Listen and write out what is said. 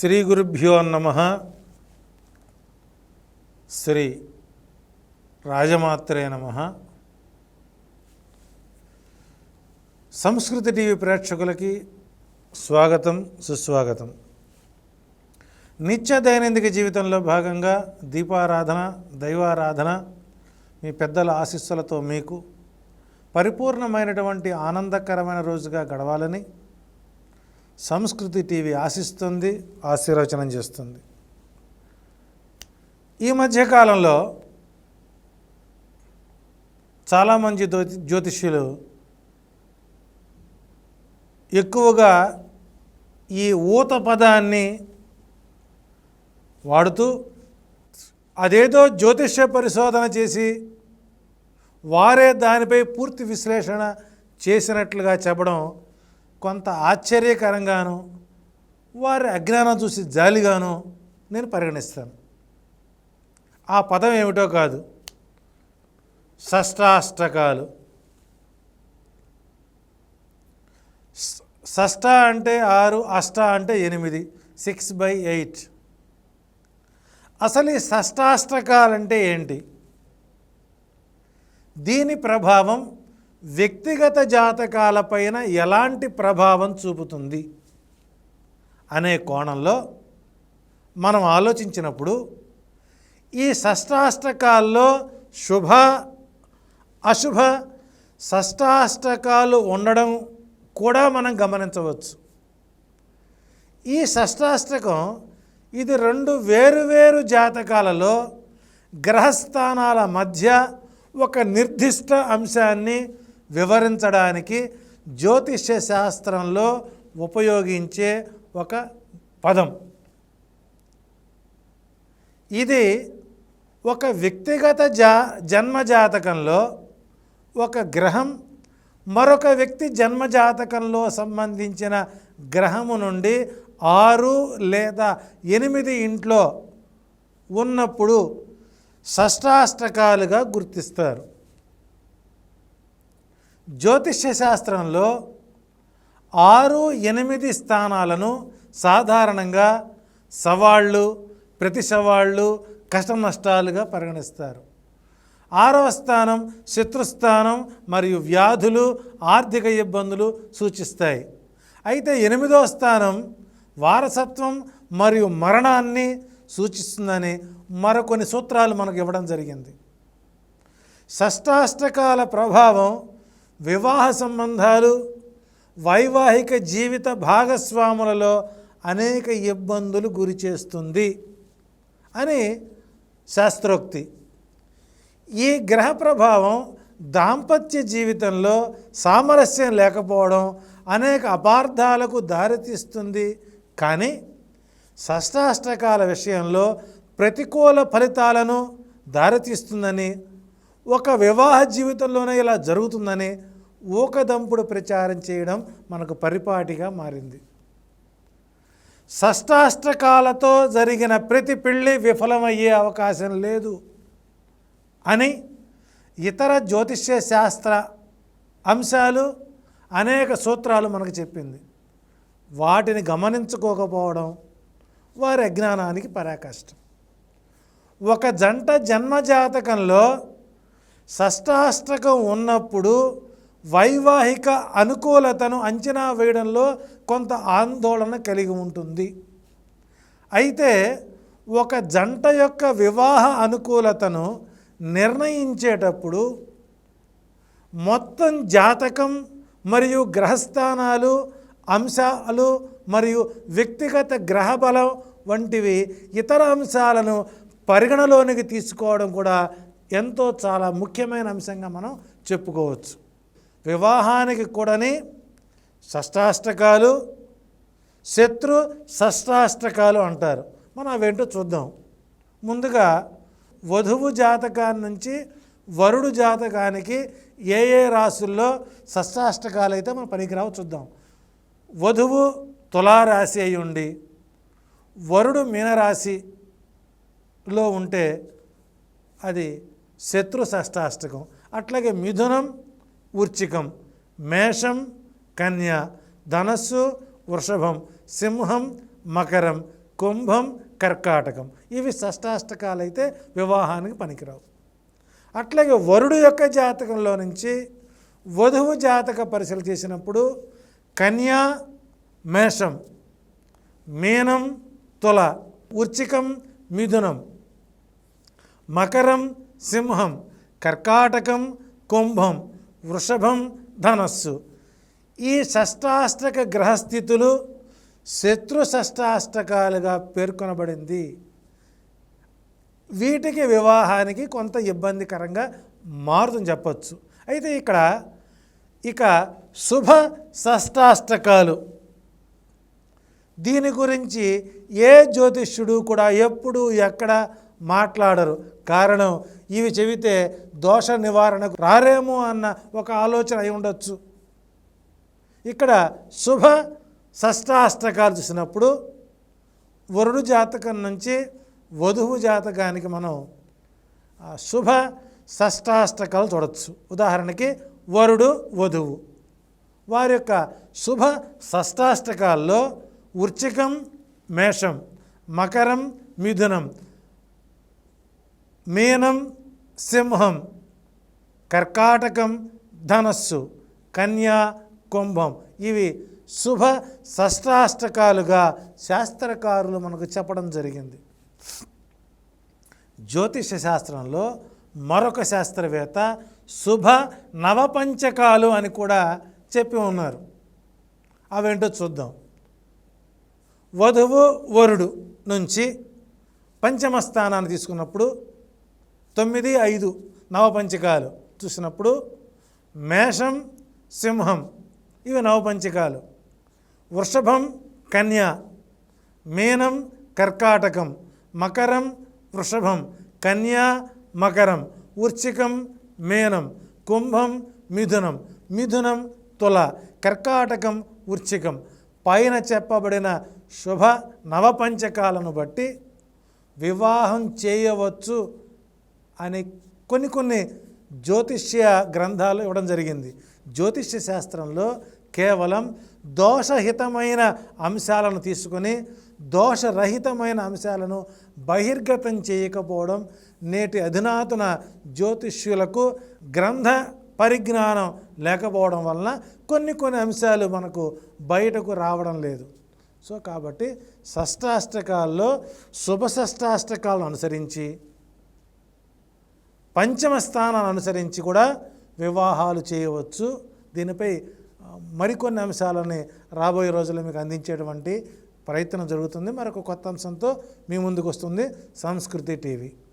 శ్రీ గురుభ్యో నమ. శ్రీ రాజమాత్రే నమ. సంస్కృతి టీవీ ప్రేక్షకులకి స్వాగతం సుస్వాగతం. నిత్య దైనందిక జీవితంలో భాగంగా దీపారాధన దైవారాధన మీ పెద్దల ఆశీస్సులతో మీకు పరిపూర్ణమైనటువంటి ఆనందకరమైన రోజుగా గడవాలని సంస్కృతి టీవీ ఆశిస్తుంది ఆశీర్వచనం చేస్తుంది. ఈ మధ్యకాలంలో చాలామంది జ్యోతి జ్యోతిష్యులు ఎక్కువగా ఈ ఊత పదాన్ని వాడుతూ అదేదో జ్యోతిష్య పరిశోధన చేసి వారే దానిపై పూర్తి విశ్లేషణ చేసినట్లుగా చెప్పడం కొంత ఆశ్చర్యకరంగాను వారి అజ్ఞానం చూసి జాలిగాను నేను పరిగణిస్తాను. ఆ పదం ఏమిటో కాదు. షష్టాష్టకాలు. షష్ట అంటే ఆరు అష్ట అంటే ఎనిమిది సిక్స్ బై ఎయిట్. అసలు ఈ షష్టాష్టకాలంటే ఏంటి? దీని ప్రభావం వ్యక్తిగత జాతకాలపైన ఎలాంటి ప్రభావం చూపుతుంది అనే కోణంలో మనం ఆలోచించినప్పుడు ఈ షష్టాష్టకాల్లో శుభ అశుభ షష్టాష్టకాలు ఉండడం కూడా మనం గమనించవచ్చు. ఈ షష్టాష్టకం ఇది రెండు వేరువేరు జాతకాలలో గ్రహస్థానాల మధ్య ఒక నిర్దిష్ట అంశాన్ని వివరించడానికి జ్యోతిష్య శాస్త్రంలో ఉపయోగించే ఒక పదం. ఇది ఒక వ్యక్తిగత జా జన్మజాతకంలో ఒక గ్రహం మరొక వ్యక్తి జన్మజాతకంలో సంబంధించిన గ్రహము నుండి ఆరు లేదా ఎనిమిది ఇంట్లో ఉన్నప్పుడు షష్టాష్టకాలుగా గుర్తిస్తారు. జ్యోతిష్య శాస్త్రంలో ఆరు ఎనిమిది స్థానాలను సాధారణంగా సవాళ్ళు ప్రతి సవాళ్ళు కష్ట నష్టాలుగా పరిగణిస్తారు. ఆరవ స్థానం శత్రుస్థానం మరియు వ్యాధులు ఆర్థిక ఇబ్బందులు సూచిస్తాయి. అయితే ఎనిమిదవ స్థానం వారసత్వం మరియు మరణాన్ని సూచిస్తుందని మరికొన్ని సూత్రాలు మనకు ఇవ్వడం జరిగింది. షష్టాష్టకాల ప్రభావం వివాహ సంబంధాలు వైవాహిక జీవిత భాగస్వాములలో అనేక ఇబ్బందులు గురి చేస్తుంది అని శాస్త్రోక్తి. ఈ గ్రహ ప్రభావం దాంపత్య జీవితంలో సామరస్యం లేకపోవడం అనేక అపార్థాలకు దారితీస్తుంది. కానీ షష్టాష్టకాల విషయంలో ప్రతికూల ఫలితాలను దారితీస్తుందని ఒక వివాహ జీవితంలోనే ఇలా జరుగుతుందని ఊకదంపుడు ప్రచారం చేయడం మనకు పరిపాటిగా మారింది. షష్టాష్టకాలతో జరిగిన ప్రతి పెళ్ళి విఫలమయ్యే అవకాశం లేదు అని ఇతర జ్యోతిష్య శాస్త్ర అంశాలు అనేక సూత్రాలు మనకు చెప్పింది. వాటిని గమనించుకోకపోవడం వారి అజ్ఞానానికి పరాకష్టం. ఒక జంట జన్మజాతకంలో షష్టాష్టకం ఉన్నప్పుడు వైవాహిక అనుకూలతను అంచనా వేయడంలో కొంత ఆందోళన కలిగి ఉంటుంది. అయితే ఒక జంట యొక్క వివాహ అనుకూలతను నిర్ణయించేటప్పుడు మొత్తం జాతకం మరియు గ్రహస్థానాలు అంశాలు మరియు వ్యక్తిగత గ్రహబలం వంటివి ఇతర అంశాలను పరిగణలోనికి తీసుకోవడం కూడా ఎంతో చాలా ముఖ్యమైన అంశంగా మనం చెప్పుకోవచ్చు. వివాహానికి కూడాని షష్టాష్టకాలు శత్రు షష్టాష్టకాలు అంటారు. మనం అవేంటో చూద్దాం. ముందుగా వధువు జాతకాన్ని నుంచి వరుడు జాతకానికి ఏ ఏ రాసుల్లో షష్టాష్టకాలు అయితే మనం పనికిరావు చూద్దాం. వధువు తులారాశి అయి ఉండి వరుడు మీనరాశిలో ఉంటే అది శత్రు షష్టాష్టకం. అట్లాగే మిథునం ఉర్చికం మేషం కన్య ధనస్సు వృషభం సింహం మకరం కుంభం కర్కాటకం. ఇవి షష్టాష్టకాలు అయితే వివాహానికి పనికిరావు. అట్లాగే వరుడు యొక్క జాతకంలో నుంచి వధువు జాతక పరిశీలన చేసినప్పుడు కన్యా మేషం మీనం తుల ఉర్చికం మిథునం మకరం సింహం కర్కాటకం కుంభం వృషభం ధనస్సు. ఈ షష్టాష్టక గ్రహస్థితులు శత్రు షష్టాష్టకాలుగా పేర్కొనబడింది. వీటికి వివాహానికి కొంత ఇబ్బందికరంగా మారుతుంది చెప్పచ్చు. అయితే ఇక్కడ ఇక శుభ షష్టాష్టకాలు. దీని గురించి ఏ జ్యోతిష్యుడు కూడా ఎప్పుడు ఎక్కడ మాట్లాడరు. కారణం ఇవి చెబితే దోష నివారణకు రారేమో అన్న ఒక ఆలోచన అయి ఉండొచ్చు. ఇక్కడ శుభ షష్టాష్టకాలు చూసినప్పుడు వరుడు జాతకం నుంచి వధువు జాతకానికి మనం శుభ షష్టాష్టకాలు చూడవచ్చు ఉదాహరణకి వరుడు వధువు. వారి యొక్క శుభ షష్టాష్టకాల్లో వృచ్చికం మేషం మకరం మిథునం మీనం సింహం కర్కాటకం ధనస్సు కన్యా కుంభం. ఇవి శుభ షష్టాష్టకాలుగా శాస్త్రకారులు మనకు చెప్పడం జరిగింది. జ్యోతిష శాస్త్రంలో మరొక శాస్త్రవేత్త శుభ నవపంచకాలు అని కూడా చెప్పి ఉన్నారు. అవేంటో చూద్దాం. వధువు వరుడు నుంచి పంచమ స్థానాన్ని తీసుకున్నప్పుడు తొమ్మిది ఐదు నవపంచకాలు. చూసినప్పుడు మేషం సింహం ఇవి నవపంచకాలు. వృషభం కన్య. మీనం కర్కాటకం. మకరం వృషభం. కన్యా మకరం. వృచ్చికం మీనం. కుంభం మిథునం. మిథునం తుల. కర్కాటకం వృచ్చికం పైన చెప్పబడిన శుభ నవపంచకాలను బట్టి వివాహం చేయవచ్చు. అని కొన్ని కొన్ని జ్యోతిష్య గ్రంథాలు ఇవ్వడం జరిగింది. జ్యోతిష్య శాస్త్రంలో కేవలం దోషహితమైన అంశాలను తీసుకొని దోషరహితమైన అంశాలను బహిర్గతం చేయకపోవడం నేటి అధునాతన జ్యోతిష్యులకు గ్రంథ పరిజ్ఞానం లేకపోవడం వలన కొన్ని కొన్ని అంశాలు మనకు బయటకు రావడం లేదు. సో కాబట్టి షష్టాష్టకాల్లో శుభ షష్టాష్టకాలను అనుసరించి పంచమ స్థానాన్ని అనుసరించి కూడా వివాహాలు చేయవచ్చు. దీనిపై మరికొన్ని అంశాలని రాబోయే రోజుల్లో మీకు అందించేటువంటి ప్రయత్నం జరుగుతుంది. మరొక కొత్త అంశంతో మీ ముందుకు వస్తుంది సంస్కృతి టీవీ.